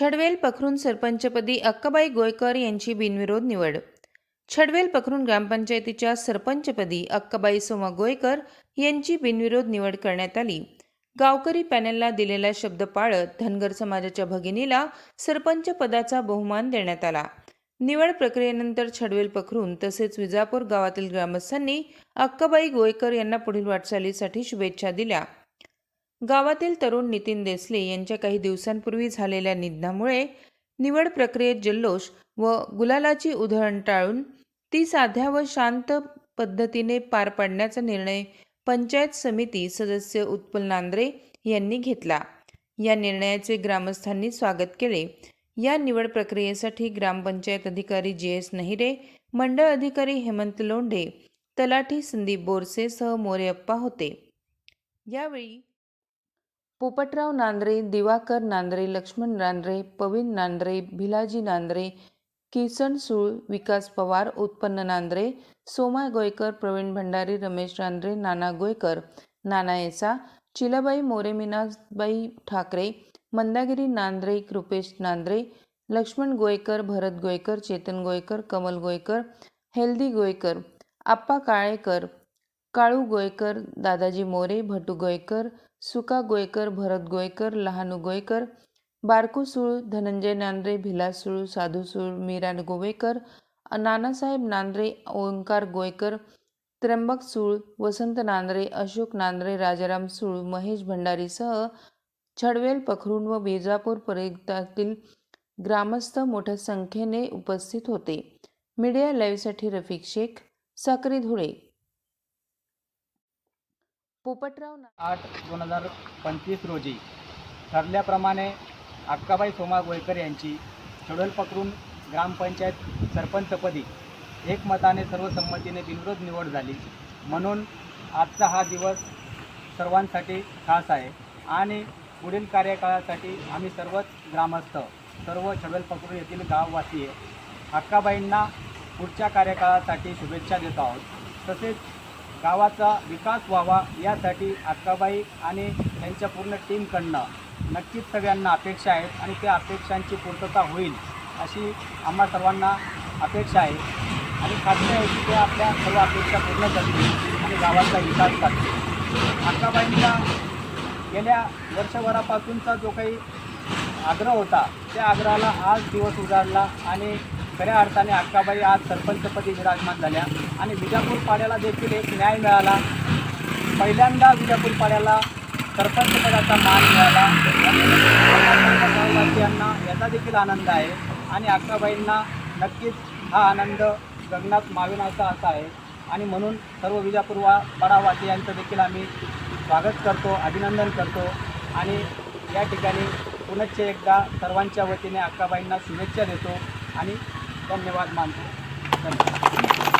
छडवेल पखरून सरपंचपदी अक्काबाई गोयकर यांची बिनविरोध निवड. छडवेल पखरून ग्रामपंचायतीच्या सरपंचपदी अक्काबाई सोमा गोयकर यांची बिनविरोध निवड करण्यात आली. गावकरी पॅनेलला दिलेला शब्द पाळत धनगर समाजाच्या भगिनीला सरपंच पदाचा बहुमान देण्यात आला. निवड प्रक्रियेनंतर छडवेल पखरून तसेच विजापूर गावातील ग्रामस्थांनी अक्काबाई गोयकर यांना पुढील वाटचालीसाठी शुभेच्छा दिल्या. गावातील तरुण नितीन देसले यांच्या काही दिवसांपूर्वी झालेल्या निधनामुळे निवड प्रक्रियेत जल्लोष व गुलालाची उधळण टाळून ती साध्या व शांत पद्धतीने पार पाडण्याचा निर्णय पंचायत समिती सदस्य उत्पल नांद्रे यांनी घेतला. या निर्णयाचे ग्रामस्थांनी स्वागत केले. या निवड प्रक्रियेसाठी ग्रामपंचायत अधिकारी जी एस नहिरे मंडळ अधिकारी हेमंत लोंढे तलाठी संदीप बोरसे सह मोरेअप्पा होते. यावेळी पोपटराव नांद्रे दिवाकर नांद्रे लक्ष्मण नांद्रे पवीन नांद्रे भिलाजी नांद्रे किसन सुळ विकास पवार उत्पन्न नांद्रे सोमा गोयकर प्रवीण भंडारी रमेश नांद्रे नाना गोयकर नाना येसा चिलाबाई मोरे मीनाबाई ठाकरे मंदागिरी नांद्रे कृपेश नांद्रे लक्ष्मण गोयकर भरत गोयकर चेतन गोयकर कमल गोयकर हेल्दी गोयकर आप्पा काळेकर काळू गोयकर दादाजी मोरे भटू गोयकर सुका गोयकर भरत गोयकर लहानू गोयकर बारकू सुळ धनंजय नांद्रे भिला सुळ साधू सुळ मीरा गोवेकर नानासाहेब नांद्रे ओंकार गोयकर त्र्यंबक सुळ वसंत नांद्रे अशोक नांद्रे राजाराम सुळ महेश भंडारीसह छडवेल पखरून व बिजापूर परिसरातील ग्रामस्थ मोठ्या संख्येने उपस्थित होते. मीडिया लाईव्हसाठी रफिक शेख साक्री धुळे. पोपटराव आठ दोन हजार पंचवीस रोजी ठरल्याप्रमाणे अक्काबाई सोमा गोयकर यांची चढवल पकडून ग्रामपंचायत सरपंचपदी एकमताने सर्वसंमतीने बिनविरोध निवड झाली. म्हणून आजचा हा दिवस सर्वांसाठी खास आहे आणि पुढील कार्यकाळासाठी आम्ही सर्वच ग्रामस्थ सर्व छडवेल पकडून येथील गाववासीय अक्काबाईंना पुढच्या कार्यकाळासाठी शुभेच्छा देत आहोत. तसेच गावाचा विकास व्हावा यासाठी अक्काबाई आणि त्यांच्या पूर्ण टीमकडनं नक्कीच सगळ्यांना अपेक्षा आहेत आणि त्या अपेक्षांची पूर्तता होईल अशी आम्हा सर्वांना अपेक्षा आहे. आणि खात्री आहे की ते आपल्या सर्व अपेक्षा पूर्ण करतील आणि गावाचा विकास करतील. अक्काबाईंचा गेल्या वर्षभरापासूनचा जो काही आग्रह होता त्या आग्रहाला आज दिवस उजाडला आणि खऱ्या अर्थाने अक्काबाई आज सरपंचपदी विराजमान झाल्या. आणि विजापूर पाड्याला देखील एक न्याय मिळाला. पहिल्यांदा विजापूर पाड्याला सरपंचपदाचा मान मिळाला. गाववासियांना याचा देखील आनंद आहे. आणि अक्काबाईंना नक्कीच हा आनंद गगनात माविनाचा असा आहे. आणि म्हणून सर्व विजापूर वा पाडावासियांचं देखील आम्ही स्वागत करतो अभिनंदन करतो. आणि या ठिकाणी पुनश्च एकदा सर्वांच्या वतीने अक्काबाईंना शुभेच्छा देतो. आणि ધન્યવાદ માનજો ધન્યવાદ.